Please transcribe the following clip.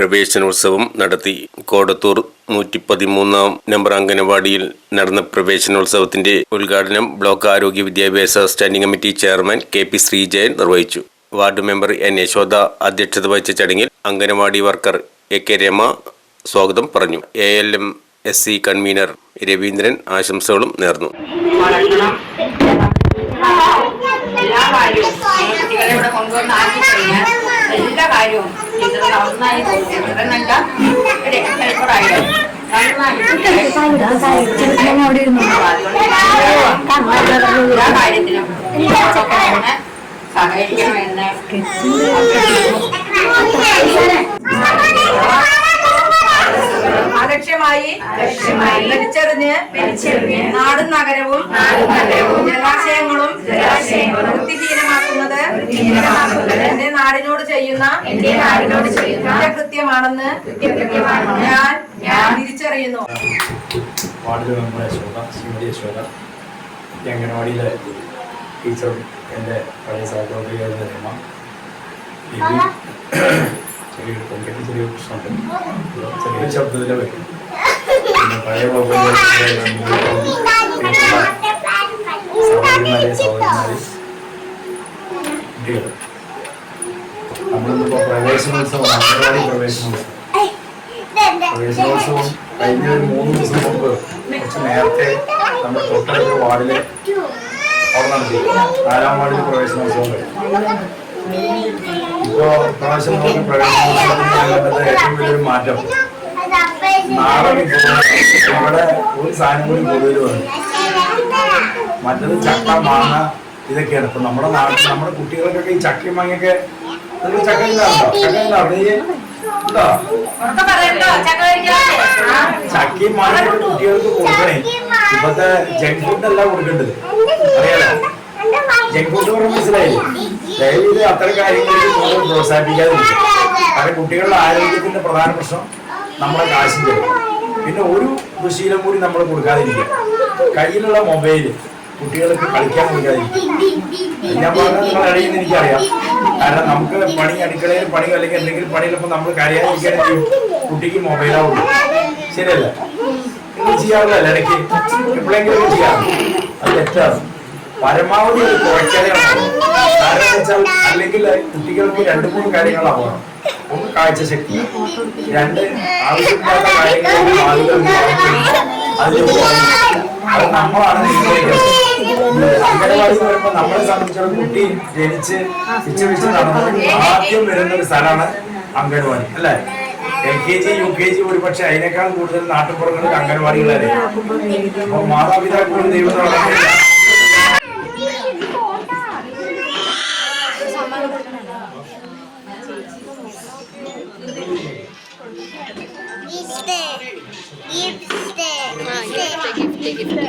പ്രവേശനോത്സവം നടത്തി. കോടത്തൂർ നൂറ്റി പതിമൂന്നാം നമ്പർ അംഗനവാടിയിൽ നടന്ന പ്രവേശനോത്സവത്തിന്റെ ഉദ്ഘാടനം ബ്ലോക്ക് ആരോഗ്യ വിദ്യാഭ്യാസ standing committee chairman K P Sreejayan നിർവഹിച്ചു. വാർഡ് മെമ്പർ എൻ യശോദ അധ്യക്ഷത വഹിച്ച ചടങ്ങിൽ anganwadi worker A K Rama സ്വാഗതം പറഞ്ഞു. A L M S C convener Raveendran ആശംസകളും നേർന്നു. എല്ലാ കാര്യവും. നിന്ന് സഹകരിക്കണമെന്ന് അലക്ഷ്യമായി വലിച്ചെറിഞ്ഞ് നാടും നഗരവും ജലാശയങ്ങളും വൃത്തിഹീനമാക്കുന്നത് എന്റെ നാടിനോട് ചെയ്യുന്ന എന്റെ നാടിനോട് ചെയ്യുന്ന കൃത്യമാണെന്ന് ഞാൻ ഞാൻ തിരിച്ചറിയുന്നു. വാർഡ് മെമ്പർ യശോദ ശ്രീമതി യശോദ ഈ അംഗനവാടിയിലെ ടീച്ചറും എന്റെ പഴയ സഹപ്രവർത്തകയായിരുന്ന രമ. ബിബി ചെറിയൊരു തൊണ്ടയ്ക്ക് ചെറിയൊരു പ്രശ്നമുണ്ട്. ചെറിയ ശബ്ദത്തിലെ വരും പിന്നെ പഴയ സഹോദരിമാരെ സഹോദരന്മാരെ കുട്ടികൾ നമ്മളിന്നിപ്പോൾ പ്രവേശനോത്സവം അംഗനവാടി പ്രവേശനോത്സവം. പ്രവേശനോത്സവം കഴിഞ്ഞ ഒരു മൂന്ന് ദിവസം മുമ്പ് കുറച്ച് നേരത്തെ നമ്മുടെ തൊട്ടടുത്ത വാർഡിൽ അവിടെ നടത്തി നാലാം വാർഡിൽ പ്രവേശനോത്സവം കഴിഞ്ഞു. ഇപ്പോ പ്രാവശ്യം നമുക്ക് പ്രവേശനോത്സവത്തിൽ ഞാൻ കണ്ടത് ഏറ്റവും വലിയൊരു മാറ്റം. നാളെ നമ്മുടെ ഒരു സാധനം കൂടി കൂടുതൽ വന്നു. മറ്റത് ചക്ക മാങ്ങ ഇതൊക്കെയാണ്. ഇപ്പൊ നമ്മുടെ നാട്ടിൽ നമ്മുടെ കുട്ടികൾക്കൊക്കെ ഈ ചക്കയും മാങ്ങയൊക്കെ നിങ്ങൾ ചക്ക ഇല്ലാണ്ടോ ചക്ക ഇല്ലാണ്ടോ ഈ ഉണ്ടോ? ചക്കയും മാങ്ങയും കുട്ടികൾക്ക് കൊടുക്കണേ. ഇപ്പത്തെ ജങ്ക് ഫുഡ് അല്ല കൊടുക്കേണ്ടത്. അറിയാലോ? ജങ്ക് ഫുഡ് പറഞ്ഞ മനസ്സിലായി ദയവീത് അത്തരം കാര്യങ്ങളിൽ കൂടുതൽ പ്രോത്സാഹിപ്പിക്കാതിരിക്കും കാരണം കുട്ടികളുടെ ആരോഗ്യത്തിന്റെ പ്രധാന പ്രശ്നം നമ്മുടെ കാശിന്റെ പിന്നെ ഒരു ദുശീലം കൂടി നമ്മൾ കൊടുക്കാതിരിക്കുക. കയ്യിലുള്ള മൊബൈൽ കുട്ടികൾക്ക് കളിക്കാൻ കൊടുക്കാതിരിക്കും ഞാൻ പറഞ്ഞത് ഇടയിൽ നിന്ന് എനിക്കറിയാം. കാരണം നമുക്ക് പണി അടുക്കളയിൽ പണി അല്ലെങ്കിൽ എന്തെങ്കിലും പണിയിലപ്പോൾ നമ്മൾ കരയാതിരിക്കാൻ കുട്ടിക്ക് മൊബൈലാവുള്ളൂ ശരിയല്ല? നിങ്ങൾ ചെയ്യാറില്ല ഇടയ്ക്ക് എപ്പോഴെങ്കിലും ചെയ്യാം. അത് തെറ്റാണ്. പരമാവധി അത് കുറയ്ക്കാതെ കാരണം എന്ന് വെച്ചാൽ അല്ലെങ്കിൽ കുട്ടികൾക്ക് രണ്ട് മൂന്ന് കാര്യങ്ങളാവണം ഒന്ന് കാഴ്ചശക്തി. രണ്ട് ആവശ്യമില്ലാത്ത കാര്യങ്ങൾ ആളുകൾ അത് നമ്മളാണ് അംഗനവാടി വരുമ്പോ നമ്മളെ സംബന്ധിച്ചിടത്തോളം കുട്ടി ജനിച്ച് പിച്ചു പിച്ച് നടന്നു ആദ്യം വരുന്ന ഒരു സ്ഥലമാണ് അംഗനവാടി അല്ലേ? L K G U K G ഒരുപക്ഷെ അതിനേക്കാൾ കൂടുതൽ നാട്ടുപുറങ്ങളിൽ അംഗനവാടികളാണ് അപ്പൊ മാതാപിതാക്കളും ദൈവത്തോടെ ഗിഫ്റ്റ് ഗിഫ്റ്റ് ഗിഫ്റ്റ് ഗിഫ്റ്റ്